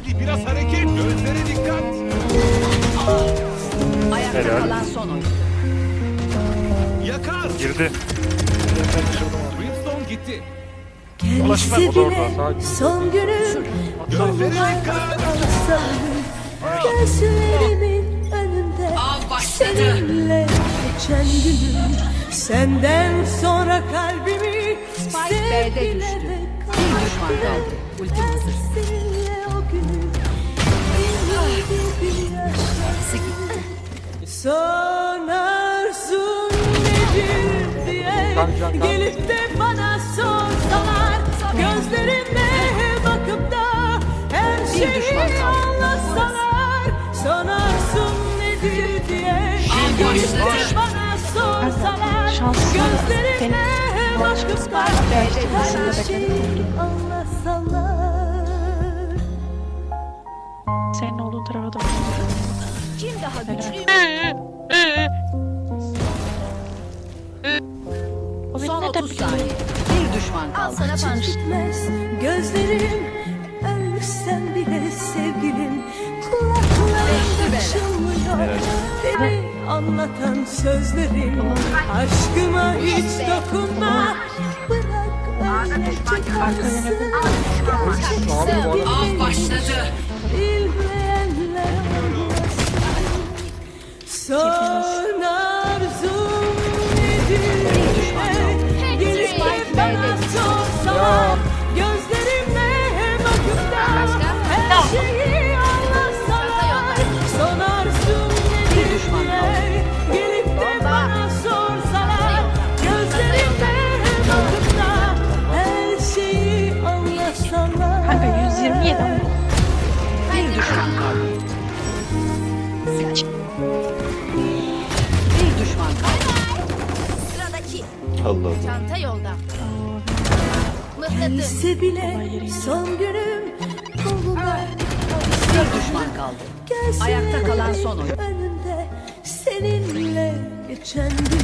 Hadi biraz hareket. Gözlere dikkat. Ayakta Helal. kalan son oyun. Yakar. Girdi. Brimstone gitti. Ulaşma, o da orada, sakin. Son günüm Gözlere dikkat. Gözlerimin önünde Av başladı. Seninle geçen günüm Senden sonra kalbimi Spike B'de düştü düşman kaldı. Ultim hazır. Sönersin nedir diye Gelip de bana sorsalar Gözlerime bakıp da Her şeyi anlasalar Sönersin nedir diye Gelip de bana sorsalar Gözlerime Gerçekten şunu da Senin olduğun tarafa da Kim daha güçlü? Son 30 saniye. Bir düşman kaldı. Al sana Gözlerim anlatan sözlerim. Aşkıma hiç dokunma. Bırak öylece kalsın Gerçek Av başladı. Bilmeyenler anlasın Son Sıradaki Allah çanta yolda. Mıhladı. Gelse bile son günüm koluna Bir düşman kaldı. Gelse Ayakta kalan son oyun. Önünde seninle geçen gün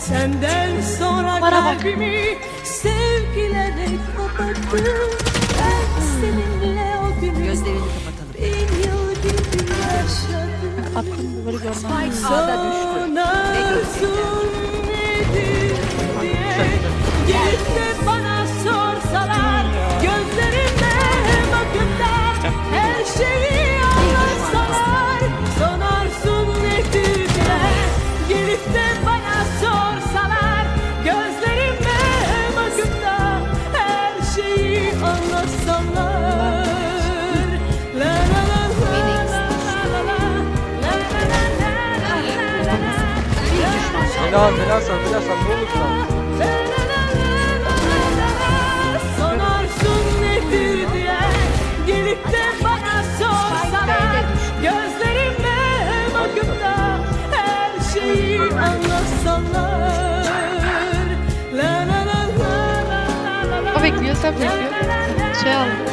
Senden sonra Bana bak. kalbimi sevgilere kapattım Ben seninle o günü Gözlerini kapatalım. bin yıl gibi yaşadım Attım böyle görmem. Spike A'da düştü. Son Ne görecekler? Helal helal sen helal sen ne olur O bekliyor sen bekliyor. Şey al.